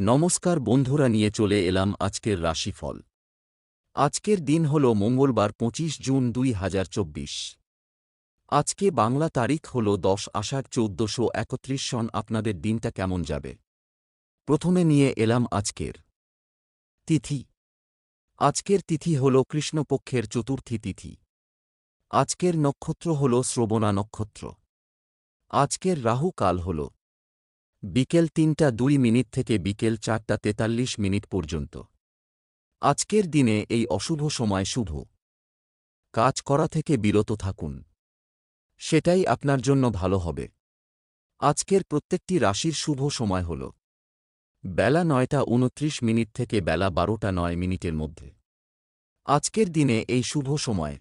নমস্কার বন্ধুরা, নিয়ে চলে এলাম আজকের রাশিফল। আজকের দিন হল মঙ্গলবার, পঁচিশ জুন দুই হাজার চব্বিশ। আজকে বাংলা তারিখ হল দশ আষাঢ় চৌদ্দশো একত্রিশ সন। আপনাদের দিনটা কেমন যাবে? প্রথমে নিয়ে এলাম আজকের তিথি। আজকের তিথি হল কৃষ্ণপক্ষের চতুর্থী তিথি। আজকের নক্ষত্র হল শ্রবণা নক্ষত্র। আজকের রাহু কাল হল বিকেল তিনটা দুই মিনিট থেকে বিকেল চারটা তেতাল্লিশ মিনিট পর্যন্ত। আজকের দিনে এই অশুভ সময় শুভ। কাজ করা থেকে বিরত থাকুন। সেটাই আপনার জন্য ভালো হবে। আজকের প্রত্যেকটি রাশির শুভ সময় হল। বেলা নয়টা উনত্রিশ মিনিট থেকে বেলা বারোটা নয় মিনিটের মধ্যে। আজকের দিনে এই শুভ সময়।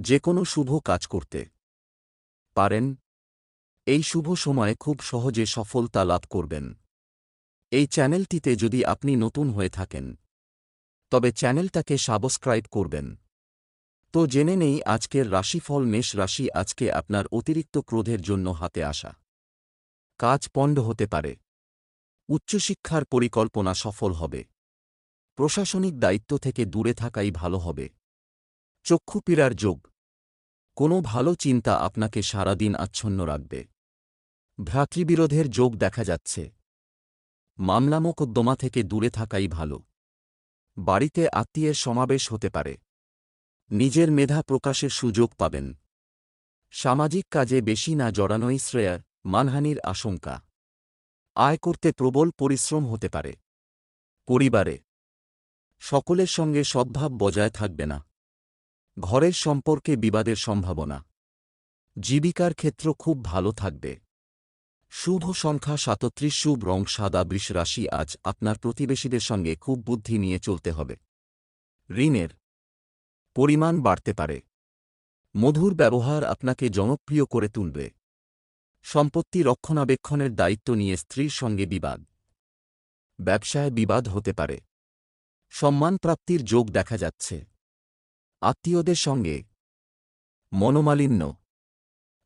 যে কোনো শুভ কাজ করতে। পারেন এই শুভ সময়ে খুব সহজে সফলতা লাভ করবেন। এই চ্যানেলটিতে যদি আপনি নতুন হয়ে থাকেন, তবে চ্যানেলটাকে সাবস্ক্রাইব করবেন। তো জেনে নেই আজকের রাশিফল মেষ রাশি আজকে আপনার অতিরিক্ত ক্রোধের জন্য হাতে আসা। কাজ পণ্ড হতে পারে। উচ্চশিক্ষার পরিকল্পনা সফল হবে। প্রশাসনিক দায়িত্ব থেকে দূরে থাকাই ভালো হবে। চক্ষুপীড়ার যোগ। কোনো ভালো চিন্তা আপনাকে সারাদিন আচ্ছন্ন রাখবে। ভ্রাতৃবিরোধের যোগ দেখা যাচ্ছে। মামলা মোকদ্দমা থেকে দূরে থাকাই ভালো। বাড়িতে আত্মীয়ের সমাবেশ হতে পারে। নিজের মেধা প্রকাশের সুযোগ পাবেন। সামাজিক কাজে বেশি না জড়ানোই শ্রেয়ার, মানহানির আশঙ্কা। আয় করতে প্রবল পরিশ্রম হতে পারে। পরিবারে। সকলের সঙ্গে সদ্ভাব বজায় থাকবে না। ঘরের সম্পর্কে বিবাদের সম্ভাবনা। জীবিকার ক্ষেত্র খুব ভালো থাকবে। শুভ সংখ্যা সাতত্রিশ, শুভ রং সাদা, বৃষ রাশি, আজ আপনার প্রতিবেশীদের সঙ্গে খুব বুদ্ধি নিয়ে চলতে হবে। ঋণের পরিমাণ বাড়তে পারে। মধুর ব্যবহার আপনাকে জনপ্রিয় করে তুলবে। সম্পত্তি রক্ষণাবেক্ষণের দায়িত্ব নিয়ে স্ত্রীর সঙ্গে বিবাদ। ব্যবসায় বিবাদ হতে পারে। সম্মান প্রাপ্তির যোগ দেখা যাচ্ছে। আত্মীয়দের সঙ্গে। মনোমালিন্য।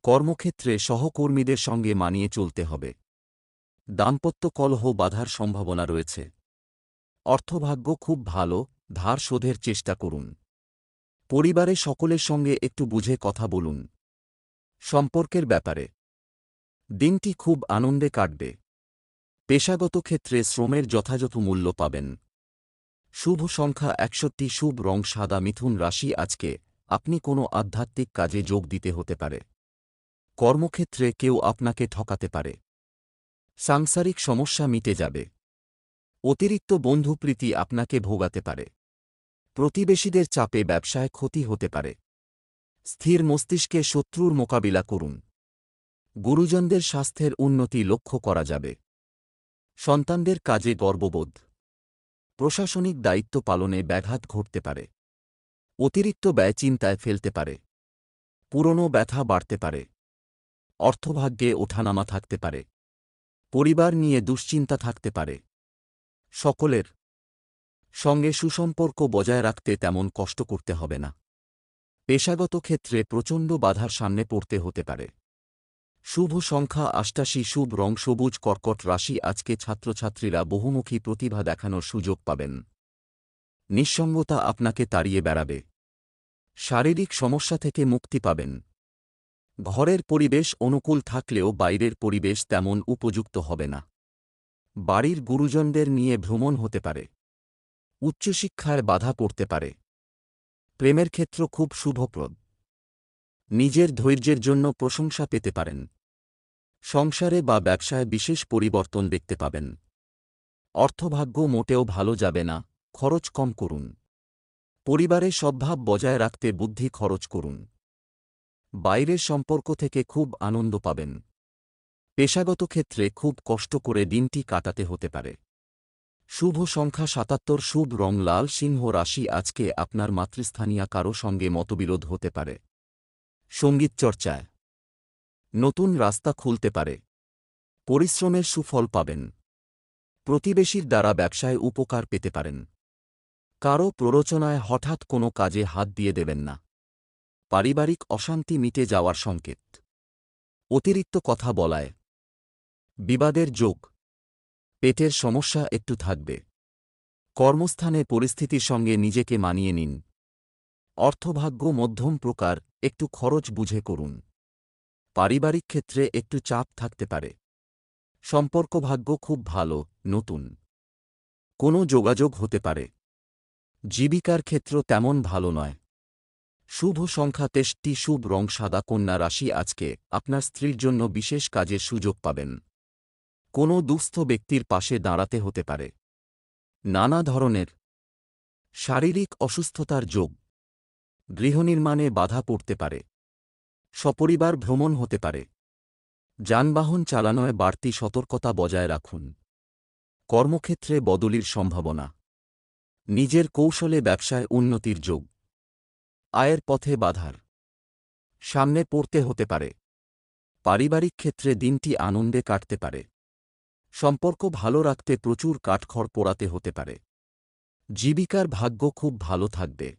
কর্মক্ষেত্রে সহকর্মীদের সঙ্গে মানিয়ে চলতে হবে। দাম্পত্য কলহ বাধার সম্ভাবনা রয়েছে। অর্থভাগ্য খুব ভালো, ধার শোধের চেষ্টা করুন। পরিবারে সকলের সঙ্গে একটু বুঝে কথা বলুন। সম্পর্কের ব্যাপারে। দিনটি খুব আনন্দে কাটবে। পেশাগত ক্ষেত্রে শ্রমের যথাযথ মূল্য পাবেন। শুভ সংখ্যা একষট্টি, শুভ রং সাদা, মিথুন রাশি আজকে। আপনি কোনো আধ্যাত্মিক কাজে যোগ দিতে হতে পারে। কর্মক্ষেত্রে কেউ আপনাকে ঠকাতে পারে। সাংসারিক সমস্যা মিটে যাবে। অতিরিক্ত বন্ধুপ্রীতি আপনাকে ভোগাতে পারে। প্রতিবেশীদের চাপে ব্যবসায় ক্ষতি হতে পারে। স্থির মস্তিষ্কে শত্রুর মোকাবিলা করুন। গুরুজনদের স্বাস্থ্যের উন্নতি লক্ষ্য করা যাবে। সন্তানদের কাজে গর্ববোধ। প্রশাসনিক দায়িত্ব পালনে ব্যাঘাত ঘটতে পারে। অতিরিক্ত ব্যয় চিন্তায় ফেলতে পারে। পুরনো ব্যথা বাড়তে পারে। অর্থভাগ্যে ওঠানামা থাকতে পারে। পরিবার নিয়ে দুশ্চিন্তা থাকতে পারে। সকলের সঙ্গে সুসম্পর্ক বজায় রাখতে তেমন কষ্ট করতে হবে না। পেশাগত ক্ষেত্রে প্রচণ্ড বাধার সামনে পড়তে হতে পারে। শুভ সংখ্যা আষ্টাশি, শুভ রং, সবুজ, কর্কট রাশি। আজকে ছাত্রছাত্রীরা বহুমুখী প্রতিভা দেখানোর সুযোগ পাবেন। নিঃসঙ্গতা আপনাকে তাড়িয়ে বেড়াবে। শারীরিক সমস্যা থেকে মুক্তি পাবেন। ঘরের পরিবেশ অনুকূল থাকলেও বাইরের পরিবেশ তেমন উপযুক্ত হবে না। বাড়ির গুরুজনদের নিয়ে ভ্রমণ হতে পারে। উচ্চশিক্ষায় বাধা পড়তে পারে। প্রেমের ক্ষেত্র খুব শুভপ্রদ। নিজের ধৈর্যের জন্য প্রশংসা পেতে পারেন। সংসারে বা ব্যবসায় বিশেষ পরিবর্তন দেখতে পাবেন। অর্থভাগ্য মোটেও ভালো যাবে না, খরচ কম করুন। পরিবারে সদ্ভাব বজায় রাখতে বুদ্ধি খরচ করুন। বাইরের সম্পর্ক থেকে খুব আনন্দ পাবেন। পেশাগত ক্ষেত্রে খুব কষ্ট করে দিনটি কাটাতে হতে পারে। শুভ সংখ্যা সাতাত্তর, শুভ রং লাল, সিংহ রাশি আজকে আপনার মাতৃস্থানীয় কারও সঙ্গে মতবিরোধ হতে পারে। সংগীত চর্চায় নতুন রাস্তা খুলতে পারে। পরিশ্রমের সুফল পাবেন। প্রতিবেশীর দ্বারা ব্যবসায় উপকার পেতে পারেন। কারও প্ররোচনায় হঠাৎ কোনো কাজে হাত দিয়ে দেবেন না। পারিবারিক অশান্তি মিটে যাওয়ার সংকেত। অতিরিক্ত কথা বলায়। বিবাদের যোগ। পেটের সমস্যা একটু থাকবে। কর্মস্থানে পরিস্থিতির সঙ্গে নিজেকে মানিয়ে নিন। অর্থভাগ্য মধ্যম প্রকার, একটু খরচ বুঝে করুন। পারিবারিক ক্ষেত্রে একটু চাপ থাকতে পারে। সম্পর্ক ভাগ্য খুব ভালো, নতুন। কোনো যোগাযোগ হতে পারে। জীবিকার ক্ষেত্র তেমন ভালো নয়। শুভ সংখ্যা তেষ্টি, শুভ রং সাদা, কন্যা রাশি আজকে আপনার স্ত্রীর জন্য বিশেষ কাজের সুযোগ পাবেন। কোনো দুস্থ ব্যক্তির পাশে দাঁড়াতে হতে পারে। নানা ধরনের শারীরিক অসুস্থতার যোগ। গৃহনির্মাণে বাধা পড়তে পারে। সপরিবার ভ্রমণ হতে পারে। যানবাহন চালানোয় বাড়তি সতর্কতা বজায় রাখুন। কর্মক্ষেত্রে বদলির সম্ভাবনা। নিজের কৌশলে ব্যবসায় উন্নতির যোগ। আয়ের পথে বাধার। সামনে পড়তে হতে পারে। পারিবারিক ক্ষেত্রে দিনটি আনন্দে কাটতে পারে। সম্পর্ক ভালো রাখতে প্রচুর কাঠখড় পোড়াতে হতে পারে। জীবিকার ভাগ্য খুব ভালো থাকবে।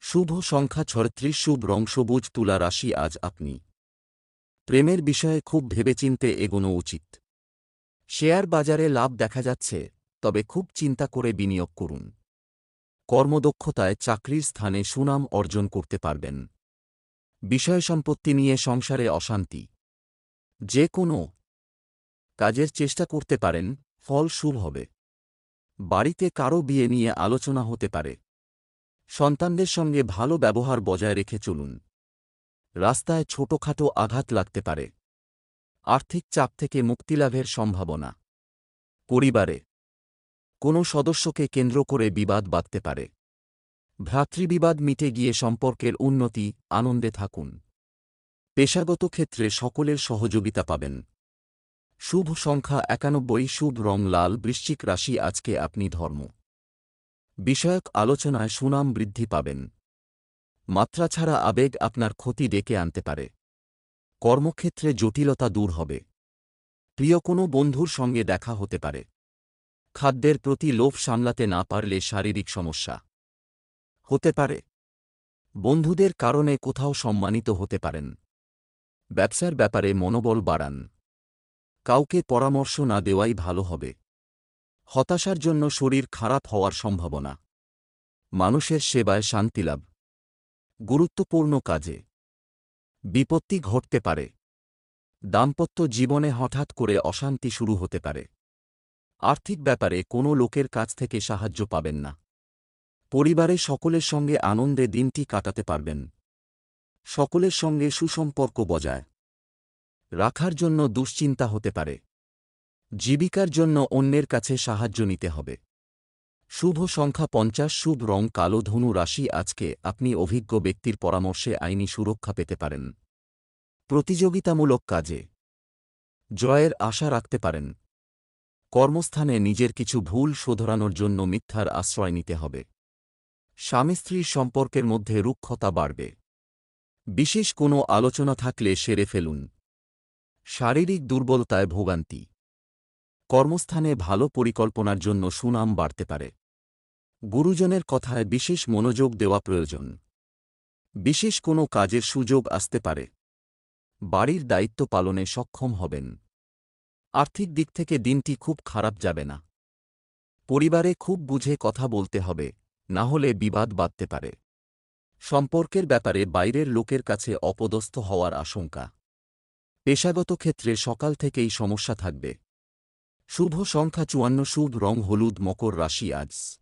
শুভ সংখ্যা ছয়ত্রিশ, শুভ রং সবুজ, তুলা রাশি আজ আপনি। প্রেমের বিষয়ে খুব ভেবেচিন্তে এগোনো উচিত। শেয়ার বাজারে লাভ দেখা যাচ্ছে, তবে খুব চিন্তা করে বিনিয়োগ করুন। কর্মদক্ষতায় চাকরির স্থানে সুনাম অর্জন করতে পারবেন। বিষয় সম্পত্তি নিয়ে সংসারে অশান্তি। যে কোনো কাজের চেষ্টা করতে পারেন, ফল শুভ হবে। বাড়িতে কারও বিয়ে নিয়ে আলোচনা হতে পারে। সন্তানদের সঙ্গে ভালো ব্যবহার বজায় রেখে চলুন। রাস্তায় ছোটখাটো আঘাত লাগতে পারে। আর্থিক চাপ থেকে মুক্তিলাভের সম্ভাবনা। পরিবারে কোনো সদস্যকে কেন্দ্র করে বিবাদ বাঁধতে পারে। ভ্রাতৃবিবাদ মিটে গিয়ে সম্পর্কের উন্নতি, আনন্দে থাকুন। পেশাগত ক্ষেত্রে সকলের সহযোগিতা পাবেন। শুভ সংখ্যা একানব্বই, শুভ রং লাল, বৃশ্চিক রাশি আজকে আপনি ধর্ম। বিষয়ক আলোচনায় সুনাম বৃদ্ধি পাবেন। মাত্রা ছাড়া আবেগ আপনার ক্ষতি ডেকে আনতে পারে। কর্মক্ষেত্রে জটিলতা দূর হবে। প্রিয় কোনো বন্ধুর সঙ্গে দেখা হতে পারে। খাদ্যের প্রতি লোভ সামলাতে না পারলে শারীরিক সমস্যা হতে পারে। বন্ধুদের কারণে কোথাও সম্মানিত হতে পারেন। ব্যবসার ব্যাপারে মনোবল বাড়ান। কাউকে পরামর্শ না দেওয়াই ভালো হবে। হতাশার জন্য শরীর খারাপ হওয়ার সম্ভাবনা। মানুষের সেবায় শান্তিলাভ গুরুত্বপূর্ণ কাজে। বিপত্তি ঘটতে পারে। দাম্পত্য জীবনে হঠাৎ করে অশান্তি শুরু হতে পারে। আর্থিক ব্যাপারে কোনো লোকের কাছ থেকে সাহায্য পাবেন না। পরিবারে সকলের সঙ্গে আনন্দে দিনটি কাটাতে পারবেন। সকলের সঙ্গে সুসম্পর্ক বজায়। রাখার জন্য দুশ্চিন্তা হতে পারে। জীবিকার জন্য অন্যের কাছে সাহায্য নিতে হবে। শুভ সংখ্যা পঞ্চাশ, শুভ রং কালো, ধনু রাশি, আজকে আপনি অভিজ্ঞ ব্যক্তির পরামর্শে আইনি সুরক্ষা পেতে পারেন। প্রতিযোগিতামূলক কাজে জয়ের আশা রাখতে পারেন। কর্মস্থানে নিজের কিছু ভুল শোধরানোর জন্য মিথ্যার আশ্রয় নিতে হবে। স্বামী স্ত্রীর সম্পর্কের মধ্যে রুক্ষতা বাড়বে। বিশেষ কোনো আলোচনা থাকলে সেরে ফেলুন। শারীরিক দুর্বলতায় ভোগান্তি। কর্মস্থানে ভালো পরিকল্পনার জন্য সুনাম বাড়তে পারে। গুরুজনের কথায় বিশেষ মনোযোগ দেওয়া প্রয়োজন। বিশেষ কোনো কাজের সুযোগ আসতে পারে। বাড়ির দায়িত্ব পালনে সক্ষম হবেন। আর্থিক দিক থেকে দিনটি খুব খারাপ যাবে না। পরিবারে খুব বুঝে কথা বলতে হবে, না হলে বিবাদ বাঁধতে পারে। সম্পর্কের ব্যাপারে বাইরের লোকের কাছে অপদস্থ হওয়ার আশঙ্কা। পেশাগত ক্ষেত্রে সকাল থেকেই সমস্যা থাকবে। শুভ সংখ্যা চুয়ান্ন, শুভ রং হলুদ, মকর রাশি, আজ।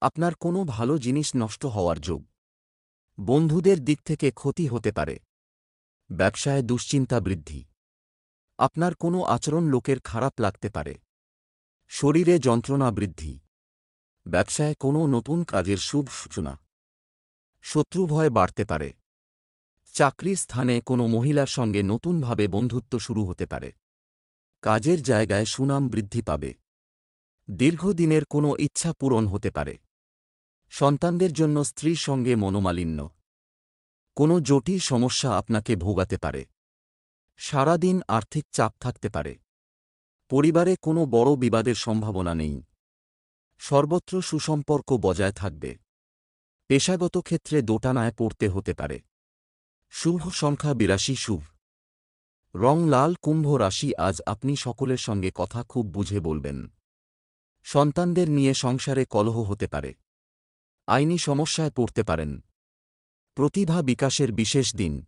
আপনার কোনো ভালো জিনিস নষ্ট হওয়ার যোগ। বন্ধুদের দিক থেকে ক্ষতি হতে পারে। ব্যবসায় দুশ্চিন্তা বৃদ্ধি। আপনার কোনো আচরণ লোকের খারাপ লাগতে পারে। শরীরে যন্ত্রণা বৃদ্ধি। ব্যবসায় কোনো নতুন কাজের শুভ সূচনা। শত্রুভয় বাড়তে পারে। চাকরি স্থানে কোনো মহিলার সঙ্গে নতুনভাবে বন্ধুত্ব শুরু হতে পারে। কাজের জায়গায় সুনাম বৃদ্ধি পাবে। দীর্ঘদিনের কোনো ইচ্ছা পূরণ হতে পারে। সন্তানদের জন্য স্ত্রীর সঙ্গে মনোমালিন্য। কোনো জটিল সমস্যা আপনাকে ভোগাতে পারে। সারাদিন আর্থিক চাপ থাকতে পারে। পরিবারে কোনো বড় বিবাদের সম্ভাবনা নেই। সর্বত্র সুসম্পর্ক বজায় থাকবে। পেশাগত ক্ষেত্রে দোটানায় পড়তে হতে পারে। শুভ সংখ্যা বিরাশি শুভ। রং লাল কুম্ভ রাশি আজ আপনি সকলের সঙ্গে কথা খুব বুঝে বলবেন। সন্তানদের নিয়ে সংসারে কলহ হতে পারে। আইনি সমস্যায় পড়তে পারেন। প্রতিভা বিকাশের বিশেষ দিন।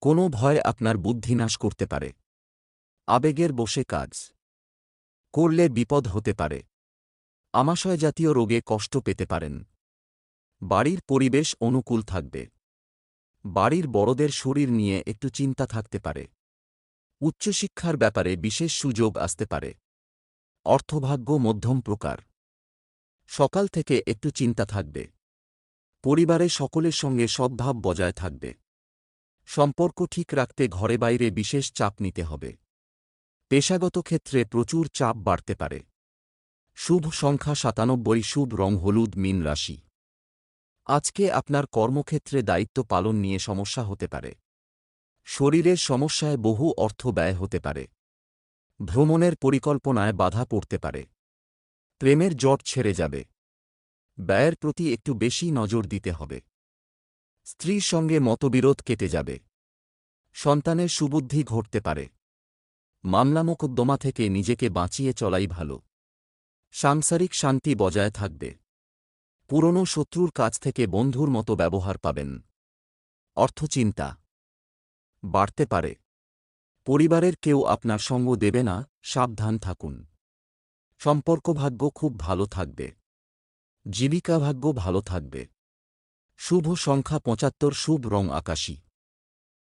কোনো ভয় আপনার বুদ্ধিনাশ করতে পারে। আবেগের বসে কাজ। করলে বিপদ হতে পারে। আমাশয় জাতীয় রোগে কষ্ট পেতে পারেন। বাড়ির পরিবেশ অনুকূল থাকবে। বাড়ির বড়দের শরীর নিয়ে একটু চিন্তা থাকতে পারে। উচ্চশিক্ষার ব্যাপারে বিশেষ সুযোগ আসতে পারে। অর্থভাগ্য মধ্যম প্রকার। সকাল থেকে একটু চিন্তা থাকবে। পরিবারে সকলের সঙ্গে সদ্ভাব বজায় থাকবে। সম্পর্ক ঠিক রাখতে ঘরে বাইরে বিশেষ চাপ নিতে হবে। পেশাগত ক্ষেত্রে প্রচুর চাপ বাড়তে পারে। শুভ সংখ্যা সাতানব্বই, শুভ রং হলুদ, মিন রাশি। আজকে আপনার কর্মক্ষেত্রে দায়িত্ব পালন নিয়ে সমস্যা হতে পারে। শরীরের সমস্যায় বহু অর্থ ব্যয় হতে পারে। ভ্রমণের পরিকল্পনায় বাধা পড়তে পারে। প্রেমের জট ছেড়ে যাবে। ব্যয়ের প্রতি একটু বেশি নজর দিতে হবে। স্ত্রীর সঙ্গে মতবিরোধ কেটে যাবে। সন্তানের সুবুদ্ধি ঘটতে পারে। মামলা মোকদ্দমা থেকে নিজেকে বাঁচিয়ে চলাই ভালো। সাংসারিক শান্তি বজায় থাকবে। পুরনো শত্রুর কাছ থেকে বন্ধুর মতো ব্যবহার পাবেন। অর্থচিন্তা বাড়তে পারে। পরিবারের কেউ আপনার সঙ্গ দেবে না, সাবধান থাকুন। সম্পর্কভাগ্য খুব ভালো থাকবে। জীবিকাভাগ্য ভালো থাকবে। শুভ সংখ্যা পঁচাত্তর, শুভ রং আকাশী।